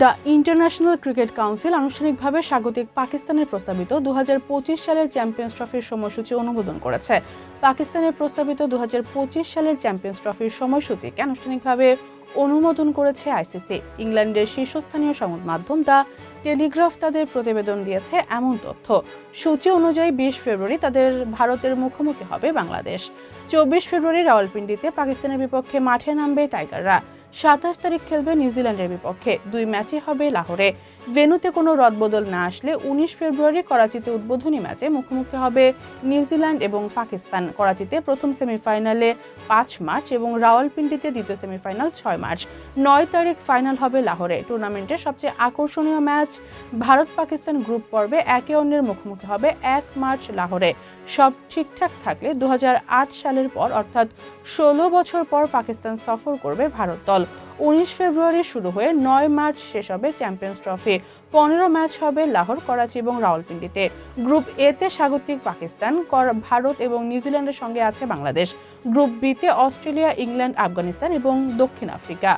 The international cricket council আনুষ্ঠানিকভাবে স্বাগতিক পাকিস্তানের প্রস্তাবিত দুহাজার পঁচিশ সালের চ্যাম্পিয়ন্স ট্রফির সময়সূচি অনুমোদন করেছে। পাকিস্তানের প্রস্তাবিত দু হাজার পঁচিশ সালের চ্যাম্পিয়ন্স ট্রফির সময়সূচিকে আনুষ্ঠানিকভাবে অনুমোদন করেছে আইসিসি। ইংল্যান্ডের শীর্ষস্থানীয় সংবাদ মাধ্যম দ্য টেলিগ্রাফ তাদের প্রতিবেদন দিয়েছে এমন তথ্য। সূচি অনুযায়ী বিশ ফেব্রুয়ারি তাদের ভারতের মুখোমুখি হবে বাংলাদেশ। চব্বিশ ফেব্রুয়ারি রাওয়ালপিন্ডিতে পাকিস্তানের বিপক্ষে মাঠে নামবে টাইগাররা। সাতাশ তারিখ খেলবে নিউজিল্যান্ডের বিপক্ষে। দুই ম্যাচই হবে লাহোরে। ভেন্যুতে কোনো রদবদল না আসলে উনিশ ফেব্রুয়ারি করাচিতে উদ্বোধনী ম্যাচে মুখোমুখি হবে নিউজিল্যান্ড এবং পাকিস্তান। করাচিতে প্রথম সেমিফাইনালে পাঁচ মার্চ এবং রাওয়ালপিন্ডিতে দ্বিতীয় সেমিফাইনাল ছয় মার্চ। নয় তারিখ ফাইনাল হবে লাহোরে। টুর্নামেন্টের সবচেয়ে আকর্ষণীয় ম্যাচ ভারত পাকিস্তান গ্রুপ পর্বে একে অন্যের মুখোমুখি হবে এক মার্চ লাহোরে। সব ঠিকঠাক থাকলে দু হাজার আট সালের পর অর্থাৎ ষোলো বছর পর পাকিস্তান সফর করবে ভারত দল। উনিশ ফেব্রুয়ারি শুরু হয়ে নয় মার্চ শেষ হবে চ্যাম্পিয়ন্স ট্রফি। পনেরো ম্যাচ হবে লাহোর, করাচি এবং রাওয়ালপিন্ডিতে। গ্রুপ এ তে স্বাগতিক পাকিস্তান ভারত এবং নিউজিল্যান্ডের সঙ্গে আছে বাংলাদেশ। গ্রুপ বিতে অস্ট্রেলিয়া, ইংল্যান্ড, আফগানিস্তান এবং দক্ষিণ আফ্রিকা।